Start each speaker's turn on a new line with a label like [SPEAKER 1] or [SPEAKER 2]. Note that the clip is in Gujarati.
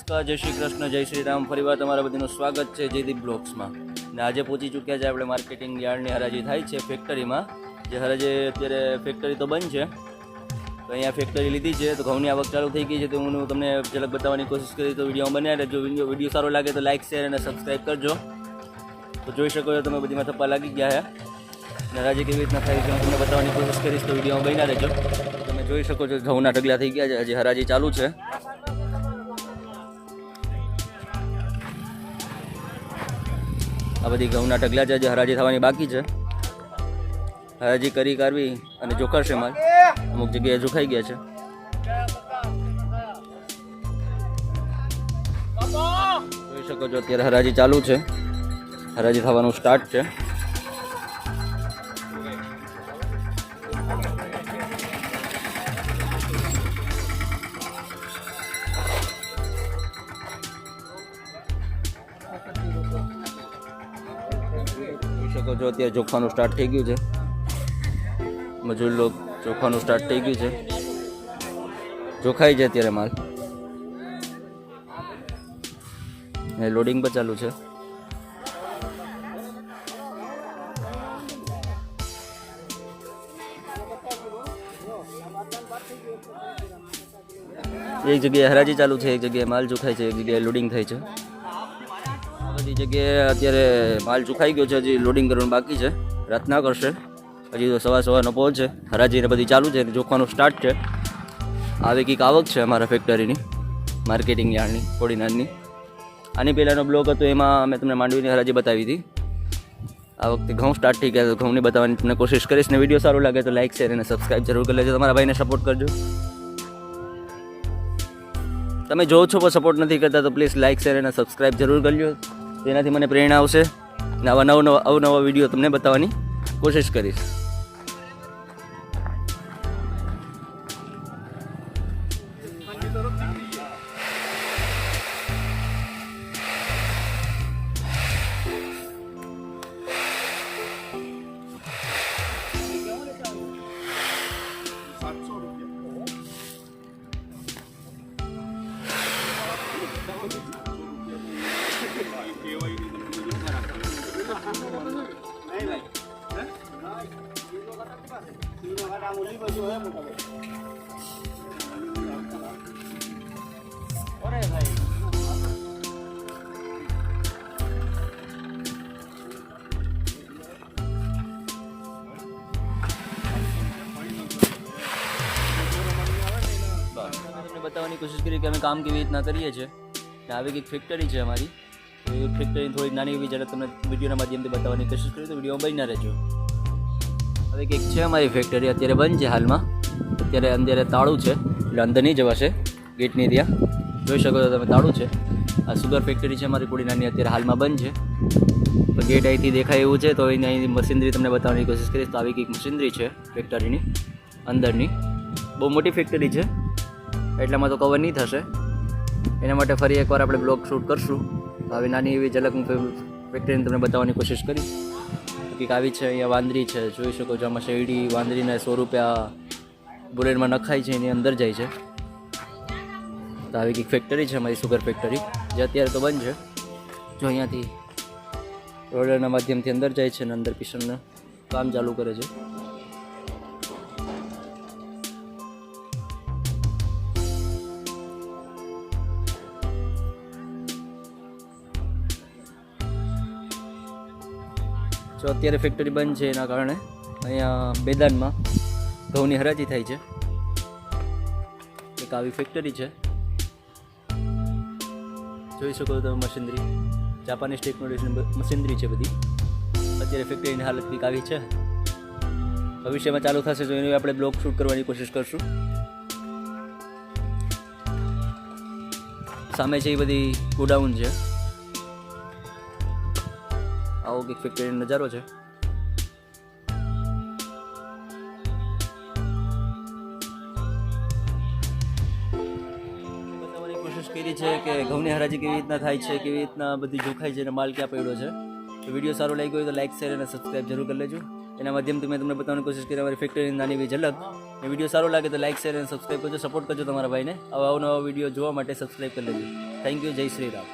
[SPEAKER 1] નમસ્કાર, જય શ્રી કૃષ્ણ, જય શ્રી રામ. ફરીવાર તમારા બધાનું સ્વાગત છે જયદીપ બ્લોગ્સમાં ને આજે પહોંચી ચૂક્યા છે આપણે માર્કેટિંગ યાર્ડની હરાજી થાય છે ફેક્ટરીમાં. જે હરાજી અત્યારે ફેક્ટરી તો બંધ છે. તો અહીંયા ફેક્ટરી લીધી છે, તો ઘઉંની આવક ચાલુ થઈ ગઈ છે. તો હું તમને ઝલક બતાવવાની કોશિશ કરી તો વિડીયોમાં બનાવી રહેજો. વીડિયો સારો લાગે તો લાઇક શેર અને સબસ્ક્રાઈબ કરજો. તો જોઈ શકો છો તમે બધીમાં થપ્પા લાગી ગયા છે. અને હરાજી કેવી રીતના થાય છે હું તમને બતાવવાની કોશિશ કરીશ. તો વીડિયો બન્યા રહેજો. તમે જોઈ શકો છો ઘઉંના ઢગલા થઈ ગયા છે. હજી હરાજી ચાલુ છે. આ બધી ઘઉંના ઢગલા છે જે હરાજી થવાની બાકી છે. હરાજી કરી કાઢવી અને જોખાશે માલ. અમુક જગ્યાએ જોખાઈ ગયા છે. જોઈ શકો છો અત્યારે હરાજી ચાલુ છે. હરાજી થવાનું સ્ટાર્ટ છે. શકો છો અત્યારે ચોખાનું સ્ટાર્ટ થઈ ગયું છે. મજૂર લોક ચોખાનું સ્ટાર્ટ થઈ ગયું છે. ચોખાઈ છે અત્યારે માલ. એ લોડિંગ પણ ચાલુ છે. એક જગ્યાએ હરાજી ચાલુ છે, એક જગ્યાએ માલ ચોખાય છે, એક જગ્યાએ લોડિંગ થાય છે. બધી જગ્યાએ અત્યારે માલ ચુખાઈ ગયો છે, હજી લોડિંગ કરવાનું બાકી છે. રાતના કરશે. હજી તો સવા સવારનો પહોંચે હરાજીને બધી ચાલુ છે જોખવાનું સ્ટાર્ટ છે. આવી કંઈક આવક છે અમારા ફેક્ટરીની માર્કેટિંગ યાર્ડની, કોડીનારની. આની પહેલાંનો બ્લોગ હતો, એમાં મેં તમને માંડવીની હરાજી બતાવી હતી. આ વખતે ઘઉં સ્ટાર્ટ થઈ ગયા, તો ઘઉંની બતાવવાની તમને કોશિશ કરીશ. ને વીડિયો સારો લાગે તો લાઇક શેર અને સબસ્ક્રાઈબ જરૂર કરી લેજો. તમારા ભાઈને સપોર્ટ કરજો. તમે જો છો પણ સપોર્ટ નથી કરતા, તો પ્લીઝ લાઇક શેર અને સબસ્ક્રાઈબ જરૂર કરજો. તેનાથી મને પ્રેરણા આવશે નવા આવા નવ નવા અવનવા વીડિયો તમને બતાવવાની કોશિશ કરીશ. તમને બતાવવાની કોશિશ કરી કે અમે કામ કેવી રીતના કરીએ છીએ. ને આવી કંઈક ફેક્ટરી છે અમારી. એ ફેક્ટરી થોડી નાની એવી જરાક તમને વિડીયોના માધ્યમથી બતાવવાની કોશિશ કરી તો વીડિયો બની રહેજો. હવે કંઈક છે અમારી ફેક્ટરી અત્યારે બંધ છે હાલમાં. અત્યારે અંદર તાળું છે, એટલે અંદર નહીં જવાશે ગેટની ત્યાં. જોઈ શકો છો તમે, તાળું છે. આ સુગર ફેક્ટરી છે અમારી કુડીનાની અત્યારે હાલમાં બંધ છે. ગેટ અહીંથી દેખાય એવું છે, તો એની અહીં મશીનરી તમને બતાવવાની કોશિશ કરીશ. તો આવી કંઈક મશીનરી છે ફેક્ટરીની અંદરની. બહુ મોટી ફેક્ટરી છે, એટલામાં તો કવર નહીં થશે. એના માટે ફરી એકવાર આપણે બ્લોગ શૂટ કરશું. આવી નાની એવી ઝલક હું ફેક્ટરીને તમને બતાવવાની કોશિશ કરી કંઈક આવી છે, અહીંયા વાંદરી છે. જોઈ શકો છો આમાં શેરડી, વાંદરીને સો રૂપિયા બુલેટમાં નખાય છે, એની અંદર જાય છે. તો આવી કંઈક ફેક્ટરી છે અમારી સુગર ફેક્ટરી જે અત્યારે તો બંધ છે. જો અહીંયાથી રોડરના માધ્યમથી અંદર જાય છે અને અંદર કિશનને કામ ચાલુ કરે છે. જો અત્યારે ફેક્ટરી બંધ છે એના કારણે અહીંયા બેદાનમાં ઘઉંની હરાજી થાય છે. એક આવી ફેક્ટરી છે. જોઈ શકો તમે મશીનરી. જાપાનીઝ ટેકનોલોજીની મશીનરી છે બધી. અત્યારે ફેક્ટરીની હાલત કંઈક આવી છે. ભવિષ્યમાં ચાલુ થશે તો એની આપણે બ્લોગ શૂટ કરવાની કોશિશ કરશું. સામે છે એ બધી ગોડાઉન છે. આવો કંઈક ફેક્ટરીનો નજારો છે. કોશિશ કરી છે કે ઘઉંની હરાજી કેવી રીતના થાય છે, કેવી રીતના બધી જોખાય છે અને માલ ક્યાં પડ્યો છે. તો વીડિયો સારો લાગ્યો હોય તો લાઇક શેર અને સબસ્ક્રાઈબ જરૂર કરી લેજો. એના માધ્યમથી મેં તમને બતાવવાની કોશિશ કરી, અમારી ફેક્ટરીની નાની એવી ઝલક. એ વીડિયો સારો લાગે તો લાઇક શેર અને સબસ્ક્રાઈબ કરજો સપોર્ટ કરજો તમારા ભાઈને. આવા નવા વીડિયો જોવા માટે સબસ્ક્રાઈબ કરી લેજો. થેન્ક યુ જય શ્રી રામ.